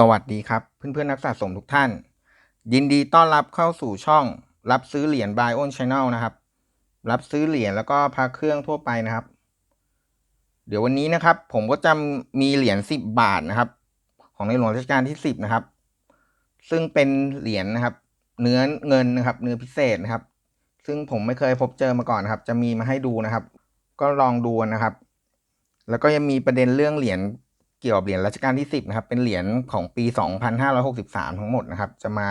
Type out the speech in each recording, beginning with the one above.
สวัสดีครับ เพื่อนๆ นักสะสมทุกท่าน ยินดีต้อนรับเข้าสู่ช่อง รับซื้อเหรียญ Buy on Channel นะครับ รับซื้อเหรียญแล้วก็พระเครื่องทั่วไปนะครับ เดี๋ยววันนี้นะครับ ผมก็จะมีเหรียญ10 บาทนะครับ ของในหลวงรัชกาลที่ 10 นะครับ ซึ่งเป็นเหรียญนะครับ เนื้อเงินนะครับ เนื้อพิเศษนะครับ ซึ่งผมไม่เคยพบเจอมาก่อนนะครับ จะมีมาให้ดูนะครับ ก็ลองดูนะครับ แล้วก็ยังมีประเด็นเรื่องเหรียญ กี่ยวกับเหรียญรัชกาลที่ 10 นะครับ เป็นเหรียญของปี 2563 ทั้งหมดนะครับ จะมา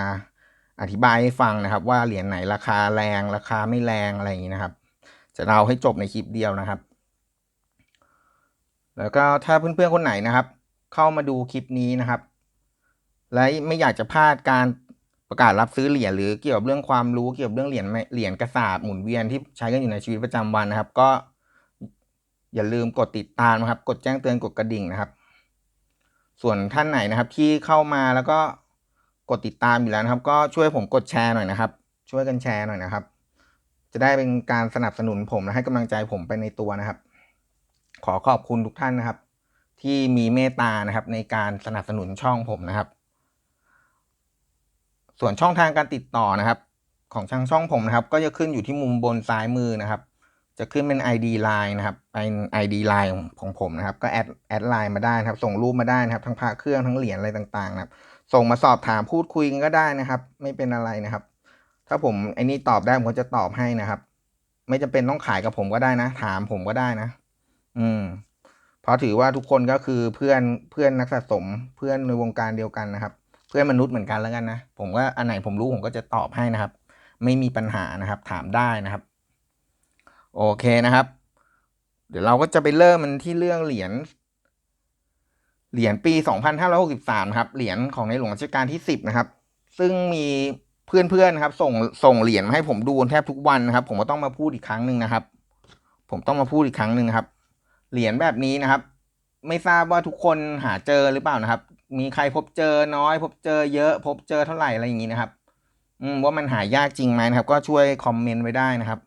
อธิบายให้ฟังนะครับ ว่าเหรียญไหนราคาแรงราคาไม่แรงอะไรอย่างนี้นะครับ จะเล่าให้จบในคลิปเดียวนะครับ แล้วก็ถ้าเพื่อนๆคนไหนนะครับ เข้ามาดูคลิปนี้นะครับ และไม่อยากจะพลาดการประกาศรับซื้อเหรียญหรือเกี่ยวกับเรื่องความรู้เกี่ยวกับเรื่องเหรียญเหรียญกระสาบหมุนเวียนที่ใช้กันอยู่ในชีวิตประจำวันนะครับ ก็อย่าลืมกดติดตามนะครับ กดแจ้งเตือนกดกระดิ่งนะครับ ส่วนท่านไหนนะครับที่เข้ามาแล้วก็กดติดตามอยู่แล้วนะครับ ก็ช่วยผมกดแชร์หน่อยนะครับ ช่วยกันแชร์หน่อยนะครับ จะได้เป็นการสนับสนุนผมและให้กำลังใจผมไปในตัวนะครับ ขอขอบคุณทุกท่านนะครับ ที่มีเมตตานะครับในการสนับสนุนช่องผมนะครับ ส่วนช่องทางการติดต่อนะครับ ของทางช่องผมนะครับ ก็จะขึ้นอยู่ที่มุมบนซ้ายมือนะครับ จะขึ้นเป็น ID Line นะครับเป็น ID Line ของผมนะครับ ก็แอดแอดไลน์มาได้นะครับ ส่งรูปมาได้นะครับ ทั้งพระเครื่องทั้งเหรียญอะไรต่างๆนะครับ ส่งมาสอบถามพูดคุยกันก็ได้นะครับ ไม่เป็นอะไรนะครับ ถ้าผมไอ้นี่ตอบได้ผมก็จะตอบให้นะครับ ไม่จำเป็นต้องขายกับผมก็ได้นะ ถามผมก็ได้นะ อืมเพราะถือว่าทุกคนก็คือเพื่อนเพื่อนนักสะสมเพื่อนในวงการเดียวกันนะครับ เพื่อนมนุษย์เหมือนกันแล้วกันนะผมว่าอันไหนผมรู้ผมก็จะตอบให้นะครับ ไม่มีปัญหานะครับ ถามได้นะครับ โอเคนะครับ เดี๋ยวเราก็จะไปเริ่มมันที่เรื่องเหรียญเหรียญปี 2563 ครับ เหรียญของในหลวงรัชกาลที่ 10 นะครับ ซึ่งมีเพื่อนๆนะครับ ส่งส่งเหรียญมาให้ผมดูแทบทุกวันนะครับ ผมก็ต้องมาพูดอีกครั้งหนึ่งนะครับ ผมต้องมาพูดอีกครั้งหนึ่งครับ เหรียญแบบนี้นะครับ ไม่ทราบว่าทุกคนหาเจอหรือเปล่านะครับ มีใครพบเจอน้อย พบเจอเยอะ พบเจอเท่าไหร่อะไรอย่างนี้นะครับ อืมว่ามันหายากจริงไหมนะครับ ก็ช่วยคอมเมนต์ไว้ได้นะครับ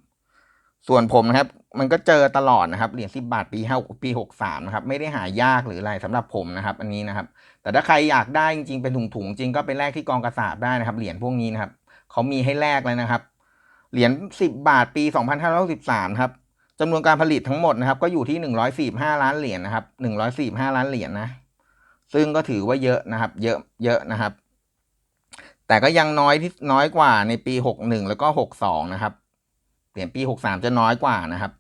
ส่วนผมนะครับ มันก็เจอตลอดนะครับเหรียญสิบบาทปีห้าปีหกสามนะครับ ไม่ได้หายากหรืออะไรสำหรับผมนะครับ อันนี้นะครับ แต่ถ้าใครอยากได้จริงๆเป็นถุงๆจริงก็ไปแลกที่กองกระสาบได้นะครับเหรียญพวกนี้นะครับเขามีให้แลกเลยนะครับเหรียญสิบบาทปีสองพันห้าร้อยสิบสามครับจำนวนการผลิตทั้งหมดนะครับ ก็อยู่ที่หนึ่งร้อยสี่ห้าล้านเหรียญนะครับหนึ่งร้อยสี่ห้าล้านเหรียญนะซึ่งก็ถือว่าเยอะนะครับ เยอะเยอะนะครับ แต่ก็ยังน้อยที่น้อยกว่าในปีหกหนึ่งแล้วก็หกสองนะครับ เหรียญปีหกสามจะน้อยกว่านะครับ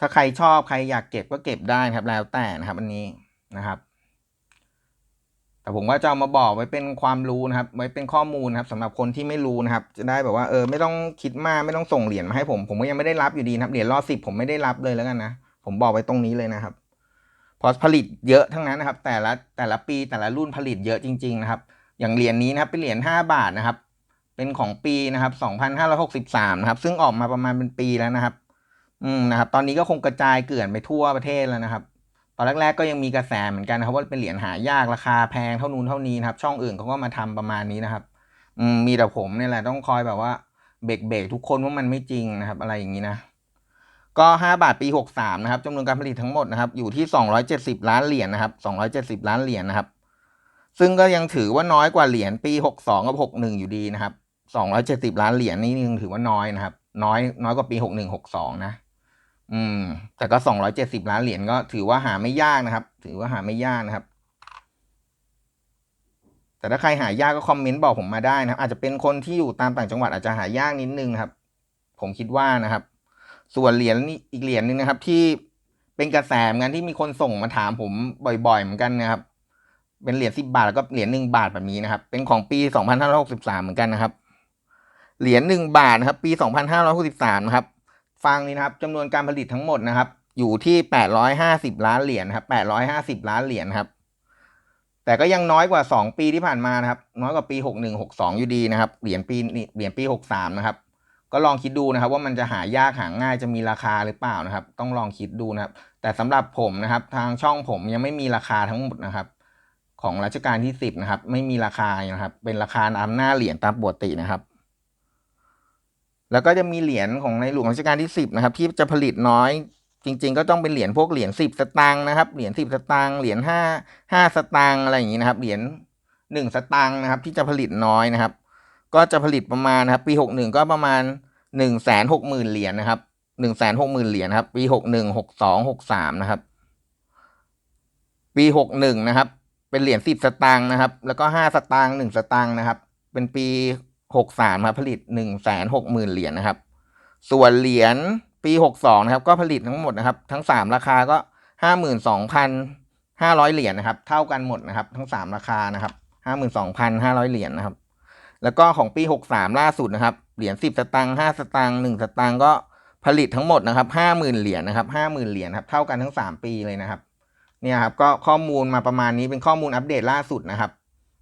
ถ้าใครชอบใครอยากเก็บก็เก็บได้นะครับ แล้วแต่นะครับ อันนี้นะครับ แต่ผมว่าจะเอามาบอกไว้เป็นความรู้นะครับ ไว้เป็นข้อมูลนะครับสำหรับคนที่ไม่รู้นะครับ จะได้แบบว่าเออไม่ต้องคิดมากไม่ต้องส่งเหรียญมาให้ผม ผมก็ยังไม่ได้รับอยู่ดีนะครับเหรียญรอสิบผมไม่ได้รับเลยแล้วกันนะผมบอกไว้ตรงนี้เลยนะครับพอผลิตเยอะทั้งนั้นนะครับ แต่ละแต่ละปีแต่ละรุ่นผลิตเยอะจริง ๆ นะครับ อย่างเหรียญนี้นะครับเป็นเหรียญห้าบาทนะครับ เป็นของปีนะครับสองพันห้าร้อยหกสิบสามนะครับ ซึ่งออกมาประมาณเป็นปีแล้วนะครับ อืมนะครับ ตอนนี้ก็คงกระจายเกลื่อนไปทั่วประเทศแล้วนะครับ ตอนแรกๆก็ยังมีกระแสเหมือนกันนะครับว่าเป็นเหรียญหายากราคาแพงเท่านู้นเท่านี้นะครับ ช่องอื่นเขาก็มาทำประมาณนี้นะครับ อืมมีแต่ผมเนี่ยแหละต้องคอยแบบว่าเบรกเบรกทุกคนว่ามันไม่จริงนะครับ อะไรอย่างนี้นะ ก็ห้าบาทปีหกสามนะครับจำนวนการผลิตทั้งหมดนะครับ อยู่ที่สองร้อยเจ็ดสิบล้านเหรียญนะครับสองร้อยเจ็ดสิบล้านเหรียญนะครับ ซึ่งก็ยังถือว่าน้อยกว่าเหรียญปีหกสองกับหกหนึ่งอยู่ดีนะครับ สองร้อยเจ็ดสิบล้านเหรียญนี่ยังถือว่าน้อยนะครับ น้อยน้อยกว่าปีหกหนึ่งหกสองนะ อืม แต่ก็สองร้อยเจ็ดสิบล้านเหรียญก็ถือว่าหาไม่ยากนะครับ ถือว่าหาไม่ยากนะครับ แต่ถ้าใครหายากก็คอมเมนต์บอกผมมาได้นะครับ อาจจะเป็นคนที่อยู่ตามต่างจังหวัดอาจจะหายากนิดนึงครับ ผมคิดว่านะครับ ส่วนเหรียญนี่อีกเหรียญหนึ่งนะครับ ที่เป็นกระแสเหมือนกันที่มีคนส่งมาถามผมบ่อยๆเหมือนกันนะครับ เป็นเหรียญสิบบาทแล้วก็เหรียญหนึ่งบาทแบบนี้นะครับ เป็นของปีสองพันห้าร้อยหกสิบสามเหมือนกันนะครับ เหรียญหนึ่งบาทนะครับ ปีสองพันห้าร้อยหกสิบสามนะครับ ฟังนี้นะครับจำนวนการผลิตทั้งหมดนะครับ อยู่ที่แปดร้อยห้าสิบล้านเหรียญครับแปดร้อยห้าสิบล้านเหรียญครับ แต่ก็ยังน้อยกว่าสองปีที่ผ่านมานะครับ น้อยกว่าปีหกหนึ่งหกสองอยู่ดีนะครับ เหรียญปีเหรียญปีหกสามนะครับ ก็ลองคิดดูนะครับ ว่ามันจะหายากหาง่ายจะมีราคาหรือเปล่านะครับ ต้องลองคิดดูนะครับ แต่สำหรับผมนะครับ ทางช่องผมยังไม่มีราคาทั้งหมดนะครับ ของรัชกาลที่สิบนะครับ ไม่มีราคานะครับ เป็นราคาตามหน้าเหรียญตามปกตินะครับ แล้วก็จะมีเหรียญของในหลวงรัชกาลที่สิบนะครับ ที่จะผลิตน้อยจจริง ๆ ก็ต้องเป็นเหรียญพวกเหรียญสิบสตางค์นะครับ เหรียญสิบสตางค์เหรียญห้าห้าสตางค์อะไรอย่างนี้นะครับ เหรียญหนึ่งสตางค์นะครับ ที่จะผลิตน้อยนะครับ ก็จะผลิตประมาณนะครับ ปีหกหนึ่งก็ประมาณหนึ่งแสนหกหมื่นเหรียญนะครับหนึ่งแสนหกหมื่นเหรียญครับ ปีหกหนึ่งหกสองหกสามนะครับ ปีหกหนึ่งนะครับ เป็นเหรียญสิบสตางค์นะครับ แล้วก็ห้าสตางค์หนึ่งสตางค์นะครับ เป็นปี หกสามครับผลิตหนึ่งแสนหกหมื่นเหรียญนะครับ ส่วนเหรียญปีหกสองนะครับ ก็ผลิตทั้งหมดนะครับ ทั้งสามราคาก็ห้าหมื่นสองพันห้าร้อยเหรียญนะครับ เท่ากันหมดนะครับ ทั้งสามราคานะครับห้าหมื่นสองพันห้าร้อยเหรียญนะครับ แล้วก็ของปีหกสามล่าสุดนะครับเหรียญสิบสตางค์ห้าสตางค์หนึ่งสตางค์ก็ผลิตทั้งหมดนะครับห้าหมื่นเหรียญนะครับห้าหมื่นเหรียญครับเท่ากันทั้งสามปีเลยนะครับ เนี่ยครับก็ข้อมูลมาประมาณนี้เป็นข้อมูลอัปเดตล่าสุดนะครับ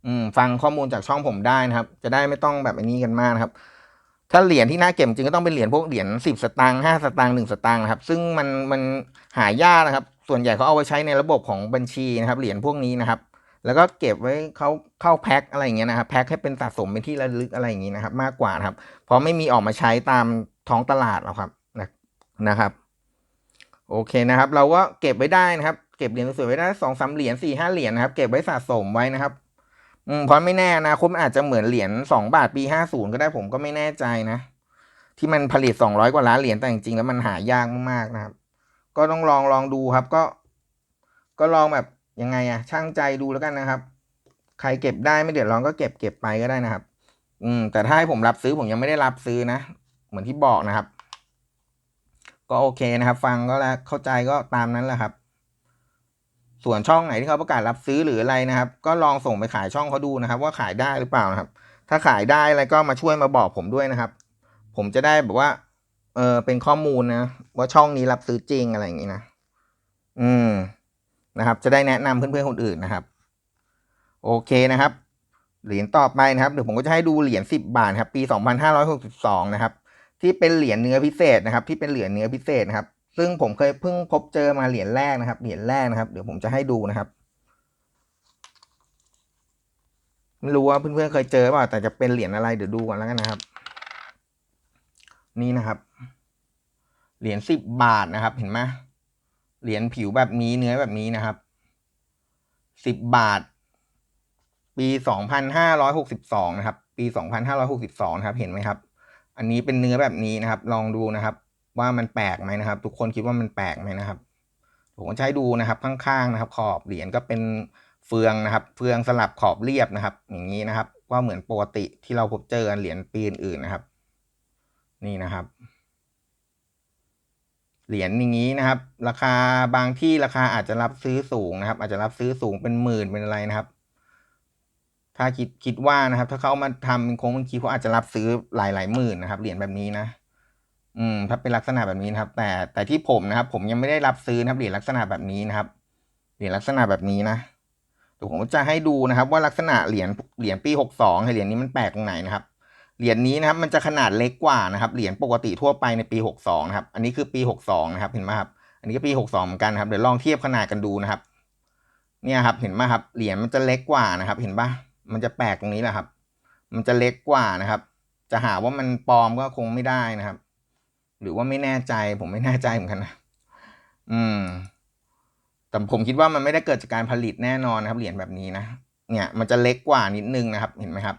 อืมฟังข้อมูลจากช่องผมได้นะครับ จะได้ไม่ต้องแบบอันนี้กันมากนะครับ ถ้าเหรียญที่น่าเก็บจริงก็ต้องเป็นเหรียญพวกเหรียญสิบสตางค์ห้าสตางค์หนึ่งสตางค์นะครับ ซึ่งมันมันหายากนะครับ ส่วนใหญ่เขาเอาไว้ใช้ในระบบของบัญชีนะครับ เหรียญพวกนี้นะครับ แล้วก็เก็บไว้เขาเข้าแพ็คอะไรอย่างเงี้ยนะครับ แพ็คให้เป็นสะสมเป็นที่ระลึกอะไรอย่างงี้นะครับ มากกว่านะครับ เพราะไม่มีออกมาใช้ตามท้องตลาดหรอกครับนะนะครับ โอเคนะครับ เราก็เก็บไว้ได้นะครับ เก็บเหรียญสวยๆไว้ได้สองสามเหรียญสี่ห้าเหรียญนะครับ เก็บไว้สะสมไว้นะครับ อืมเพราะไม่แน่นะคตมันอาจจะเหมือนเหรียญสองบาทปีห้าศูนย์ก็ได้ผมก็ไม่แน่ใจนะ ที่มันผลิตสองร้อยกว่าล้านเหรียญแต่จริงๆแล้วมันหายากมากๆนะครับ ก็ต้องลองลองดูครับ ก็ ก็ลองแบบยังไงอะช่างใจดูแล้วกันนะครับ ใครเก็บได้ไม่เดือดร้อนก็เก็บเก็บไปก็ได้นะครับ อืม แต่ถ้าให้ผมรับซื้อผมยังไม่ได้รับซื้อนะเหมือนที่บอกนะครับ ก็โอเคนะครับ ฟังก็แล้วเข้าใจก็ตามนั้นแหละครับ ส่วนช่องไหนที่เขาประกาศรับซื้อหรืออะไรนะครับ ก็ลองส่งไปขายช่องเขาดูนะครับ ว่าขายได้หรือเปล่านะครับ ถ้าขายได้อะไรก็มาช่วยมาบอกผมด้วยนะครับ ผมจะได้แบบว่า เออเป็นข้อมูลนะว่าช่องนี้รับซื้อจริงอะไรอย่างนี้นะอืมนะครับ จะได้แนะนำเพื่อนๆคนอื่นนะครับ โอเคนะครับ เหรียญต่อไปนะครับเดี๋ยวผมก็จะให้ดูเหรียญสิบบาทครับ ปีสองพันห้าร้อยหกสิบสองนะครับ ที่เป็นเหรียญเนื้อพิเศษนะครับ ที่เป็นเหรียญเนื้อพิเศษนะครับ ซึ่งผมเคยเพิ่งพบเจอมาเหรียญแรกนะครับ เหรียญแรกนะครับ เดี๋ยวผมจะให้ดูนะครับ ไม่รู้ว่าเพื่อนๆเคยเจอเปล่า แต่จะเป็นเหรียญอะไรเดี๋ยวดูกันแล้วกันนะครับ นี่นะครับ เหรียญสิบบาทนะครับ เห็นไหมเหรียญผิวแบบนี้เนื้อแบบนี้นะครับสิบบาท ปีสองพันห้าร้อยหกสิบสองนะครับ ปีสองพันห้าร้อยหกสิบสองครับ เห็นไหมครับ อันนี้เป็นเนื้อแบบนี้นะครับ ลองดูนะครับ ว่ามันแปลกไหมนะครับ ทุกคนคิดว่ามันแปลกไหมนะครับ ผมให้ดูนะครับข้างๆนะครับ ขอบเหรียญก็เป็นเฟืองนะครับ เฟืองสลับขอบเรียบนะครับ อย่างนี้นะครับ ว่าเหมือนปกติที่เราพบเจอเหรียญปีอื่นนะครับ นี่นะครับเหรียญอย่างนี้นะครับ ราคาบางที่ราคาอาจจะรับซื้อสูงนะครับ อาจจะรับซื้อสูงเป็นหมื่นเป็นอะไรนะครับ ถ้าคิดคิดว่านะครับ ถ้าเขามาทำเป็นโค้งเป็นคีเขาอาจจะรับซื้อหลายหลายหมื่นนะครับเหรียญแบบนี้นะ อืมถ้าเป็นลักษณะแบบนี้นะครับ แต่แต่ที่ผมนะครับ ผมยังไม่ได้รับซื้อนะครับเหรียญลักษณะแบบนี้นะครับเหรียญลักษณะแบบนี้นะเดี๋ยวผมจะให้ดูนะครับ ว่าลักษณะเหรียญเหรียญปีหกสองเหรียญนี้มันแปลกตรงไหนนะครับเหรียญนี้นะครับมันจะขนาดเล็กกว่านะครับเหรียญปกติทั่วไปในปีหกสองนะครับ อันนี้คือปีหกสองนะครับ เห็นไหมครับ อันนี้ก็ปีหกสองเหมือนกันครับเดี๋ยวลองเทียบขนาดกันดูนะครับ เนี่ยครับเห็นไหมครับเหรียญมันจะเล็กกว่านะครับ เห็นปะมันจะแปลกตรงนี้แหละครับ มันจะเล็กกว่านะครับ จะหาว่ามันปลอมก็คงไม่ได้นะครับ หรือว่าไม่แน่ใจ ผมไม่แน่ใจเหมือนกันนะอืม แต่ผมคิดว่ามันไม่ได้เกิดจากการผลิตแน่นอนนะครับ เหรียญแบบนี้นะเนี่ย มันจะเล็กกว่านิดนึงนะครับ เห็นไหมครับ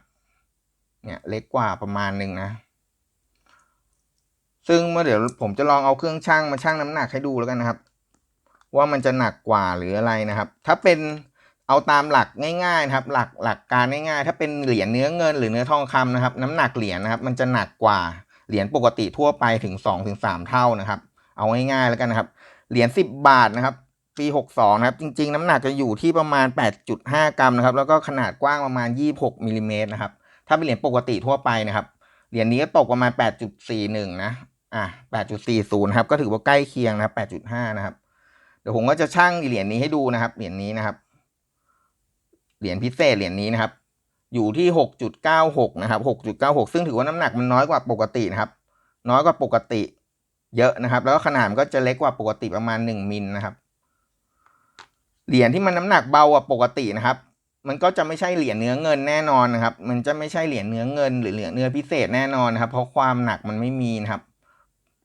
เนี่ยเล็กกว่าประมาณหนึ่งนะซึ่งเมื่อเดี๋ยวผมจะลองเอาเครื่องชั่งมาชั่งน้ำหนักให้ดูแล้วกันนะครับ ว่ามันจะหนักกว่าหรืออะไรนะครับ ถ้าเป็นเอาตามหลักง่ายๆนะครับ หลักหลักการง่ายๆ ถ้าเป็นเหรียญเนื้อเงินหรือเนื้อทองคำนะครับ น้ำหนักเหรียญนะครับ มันจะหนักกว่า เหรียญปกติทั่วไปถึงสองถึงสามเท่านะครับ เอาง่ายๆแล้วกันนะครับ เหรียญสิบบาทนะครับปีหกสองนะครับ จริง ๆ น้ำหนักจะอยู่ที่ประมาณแปดจุดห้ากรัมนะครับ แล้วก็ขนาดกว้างประมาณยี่หกมิลลิเมตรนะครับ ถ้าเป็นเหรียญปกติทั่วไปนะครับ เหรียญนี้ก็ตกประมาณแปดจุดสี่หนึ่งนะ อะแปดจุดสี่ศูนย์ครับ ก็ถือว่าใกล้เคียงนะครับแปดจุดห้านะครับ เดี๋ยวผมก็จะชั่งเหรียญนี้ให้ดูนะครับ เหรียญนี้นะครับ เหรียญพิเศษเหรียญนี้นะครับ อยู่ที่หกจุดเก้าหกนะครับหกจุดเก้าหกซึ่งถือว่าน้ำหนักมันน้อยกว่าปกตินะครับ น้อยกว่าปกติเยอะนะครับ แล้วก็ขนาดมันก็จะเล็กกว่าปกติประมาณหนึ่งมิลนะครับ เหรียญที่มันน้ำหนักเบากว่าปกตินะครับ มันก็จะไม่ใช่เหรียญเนื้อเงินแน่นอนนะครับ มันจะไม่ใช่เหรียญเนื้อเงิน หรือเหรียญเนื้อพิเศษแน่นอนนะครับ เพราะความหนักมันไม่มีนะครับ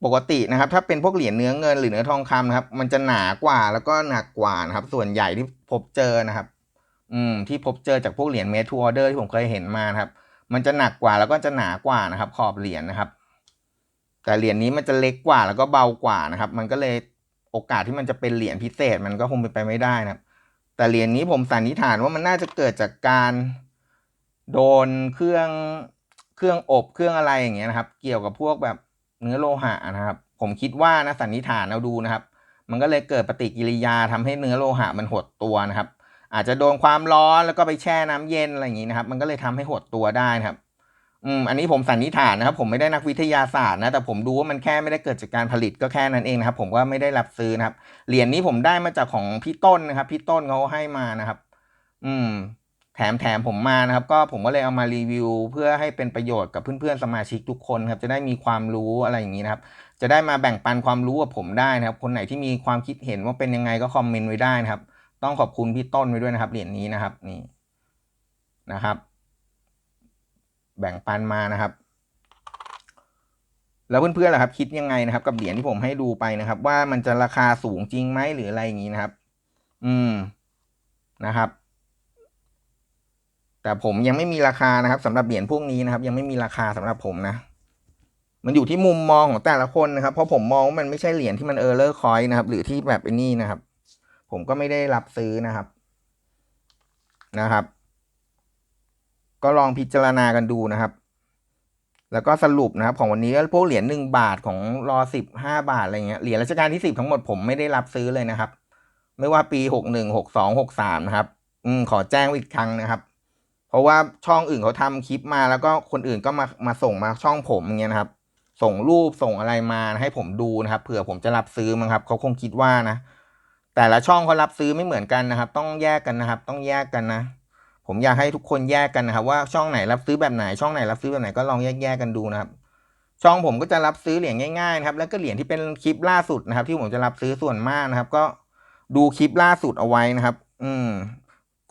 ปกตินะครับ ถ้าเป็นพวกเหรียญเนื้อเงิน หรือเนื้อทองคำนะครับ มันจะหนากว่าแล้วก็หนักกว่านะครับ ส่วนใหญ่ที่พบเจอนะครับ อืมที่พบเจอจากพวกเหรียญเมทัวเดอร์ที่ผมเคยเห็นมานะครับ มันจะหนักกว่าแล้วก็จะหนากว่านะครับ ขอบเหรียญนะครับ แต่เหรียญนี้มันจะเล็กกว่าแล้วก็เบากว่านะครับ มันก็เลยโอกาสที่มันจะเป็นเหรียญพิเศษมันก็คงเป็นไปไม่ได้นะครับ แต่เหรียญนี้ผมสันนิษฐานว่ามันน่าจะเกิดจากการโดนเครื่องเครื่องอบเครื่องอะไรอย่างเงี้ยนะครับ เกี่ยวกับพวกแบบเนื้อโลหะนะครับ ผมคิดว่านะสันนิษฐานเอาดูนะครับ มันก็เลยเกิดปฏิกิริยาทำให้เนื้อโลหะมันหดตัวนะครับ อาจจะโดนความร้อนแล้วก็ไปแช่น้ำเย็นอะไรอย่างนี้นะครับ มันก็เลยทำให้หดตัวได้นะครับ อืมอันนี้ผมสันนิษฐานนะครับ ผมไม่ได้นักวิทยาศาสตร์นะแต่ผมดูว่ามันแค่ไม่ได้เกิดจากการผลิตก็แค่นั้นเองนะครับ ผมก็ไม่ได้รับซื้อนะครับเหรียญนี้ผมได้มาจากของพี่ต้นนะครับ พี่ต้นเขาให้มานะครับ อืม แถมแถมผมมานะครับ ก็ผมก็เลยเอามารีวิว เพื่อให้เป็นประโยชน์กับเพื่อนๆสมาชิกทุกคนครับ จะได้มีความรู้อะไรอย่างนี้นะครับ จะได้มาแบ่งปันความรู้กับผมได้นะครับ คนไหนที่มีความคิดเห็นว่าเป็นยังไงก็คอมเมนต์ไว้ได้นะครับ ต้องขอบคุณพี่ต้นไว้ด้วยนะครับเหรียญนี้นะครับนี่นะครับ แบ่งปันมานะครับ แล้วเพื่อนๆล่ะครับ คิดยังไงนะครับ กับเหรียญที่ผมให้ดูไปนะครับ ว่ามันจะราคาสูงจริงไหมหรืออะไรอย่างนี้นะครับ อืมนะครับ แต่ผมยังไม่มีราคานะครับสำหรับเหรียญพวกนี้นะครับ ยังไม่มีราคาสำหรับผมนะมันอยู่ที่มุมมองของแต่ละคนนะครับ เพราะผมมองว่ามันไม่ใช่เหรียญที่มันเออร์เลอร์คอยนะครับ หรือที่แบบไอ้นี่นะครับ ผมก็ไม่ได้รับซื้อนะครับนะครับ ก็ลองพิจารณากันดูนะครับ แล้วก็สรุปนะครับ ของวันนี้พวกเหรียญหนึ่งบาทของรอสิบห้าบาทอะไรเงี้ยเหรียญรัชกาลที่สิบทั้งหมดผมไม่ได้รับซื้อเลยนะครับ ไม่ว่าปีหกหนึ่งหกสองหกสามนะครับ อืมขอแจ้งอีกครั้งนะครับ เพราะว่าช่องอื่นเขาทำคลิปมาแล้วก็คนอื่นก็มามาส่งมาช่องผมอย่างเงี้ยนะครับส่งรูปส่งอะไรมาให้ผมดูนะครับเผื่อผมจะรับซื้อมั้งครับเขาคงคิดว่านะ แต่ละช่องเขารับซื้อไม่เหมือนกันนะครับ ต้องแยกกันนะครับ ต้องแยกกันนะ ผมอยากให้ทุกคนแยกกันนะครับ ว่าช่องไหนรับซื้อแบบไหน ช่องไหนรับซื้อแบบไหนก็ลองแยกแยกกันดูนะครับ ช่องผมก็จะรับซื้อเหรียญง่ายๆนะครับ แล้วก็เหรียญที่เป็นคลิปล่าสุดนะครับ ที่ผมจะรับซื้อส่วนมากนะครับ ก็ดูคลิปล่าสุดเอาไว้นะครับ อืม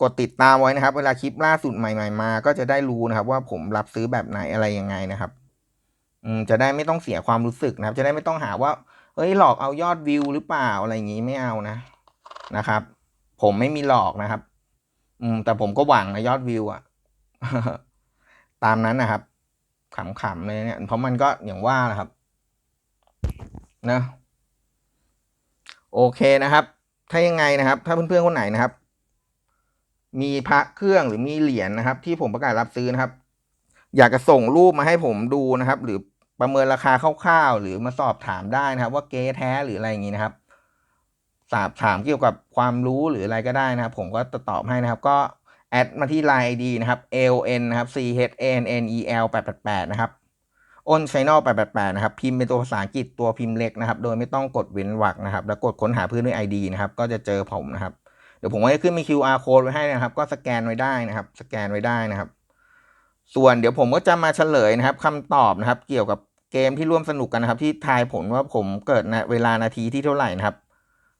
กดติดตามไว้นะครับ เวลาคลิปล่าสุดใหม่ ๆ มา ก็จะได้รู้นะครับ ว่าผมรับซื้อแบบไหนอะไรยังไงนะครับ อืม จะได้ไม่ต้องเสียความรู้สึกนะครับ จะได้ไม่ต้องหาว่า เฮ้ยหลอกเอายอดวิวหรือเปล่าอะไรอย่างนี้ไม่เอานะนะครับ ผมไม่มีหลอกนะครับ อืม แต่ผมก็หวังนะยอดวิวอะตามนั้นนะครับขำๆเลยเนี่ย เพราะมันก็อย่างว่าแหละครับนะโอเคนะครับ ถ้ายังไงนะครับ ถ้าเพื่อนๆคนไหนนะครับ มีพระเครื่องหรือมีเหรียญนะครับ ที่ผมประกาศรับซื้อนะครับ อยากจะส่งรูปมาให้ผมดูนะครับ หรือ ประเมินราคาคร่าวๆหรือมาสอบถามได้นะครับ ว่าเก๊แท้หรืออะไรอย่างนี้นะครับสอบถามเกี่ยวกับความรู้หรืออะไรก็ได้นะครับ ผมก็จะตอบให้นะครับ ก็แอดมาที่ Line ID นะครับ L N นะครับ C H A N N E L 888นะครับอ้น Channel 888นะครับ พิมพ์เป็นตัวภาษาอังกฤษตัวพิมพ์เล็กนะครับ โดยไม่ต้องกดเว้นวรรคนะครับ แล้วกดค้นหาเพื่อนด้วย ID นะครับ ก็จะเจอผมนะครับ เดี๋ยวผมก็จะขึ้นมี QR code ไว้ให้นะครับ ก็สแกนไว้ได้นะครับ สแกนไว้ได้นะครับ ส่วนเดี๋ยวผมก็จะมาเฉลยนะครับคำตอบนะครับ เกี่ยวกับเกมที่ร่วมสนุกกันนะครับ ที่ทายผลว่าผมเกิดนะเวลานาทีที่เท่าไหร่นะครับ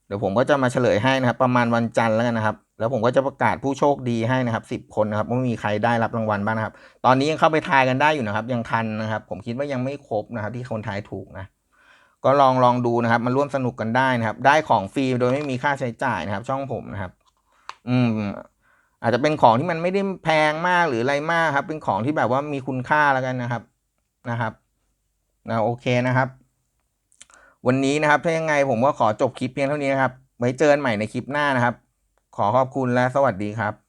เดี๋ยวผมก็จะมาเฉลยให้นะครับ ประมาณวันจันทร์แล้วกันนะครับ แล้วผมก็จะประกาศผู้โชคดีให้นะครับสิบคนนะครับว่ามีใครได้รับรางวัลบ้างนะครับ ตอนนี้ยังเข้าไปทายกันได้อยู่นะครับ ยังทันนะครับ ผมคิดว่ายังไม่ครบนะครับ ที่คนทายถูกนะก็ลองลองดูนะครับ มาร่วมสนุกกันได้นะครับ ได้ของฟรีโดยไม่มีค่าใช้จ่ายนะครับ ช่องผมนะครับ อืม อาจจะเป็นของที่มันไม่ได้แพงมากหรืออะไรมากครับ เป็นของที่แบบว่ามีคุณค่าแล้วกันนะครับนะครับนะโอเคนะครับ วันนี้นะครับถ้ายังไงผมก็ขอจบคลิปเพียงเท่านี้นะครับ ไว้เจอกันใหม่ในคลิปหน้านะครับ ขอขอบคุณและสวัสดีครับ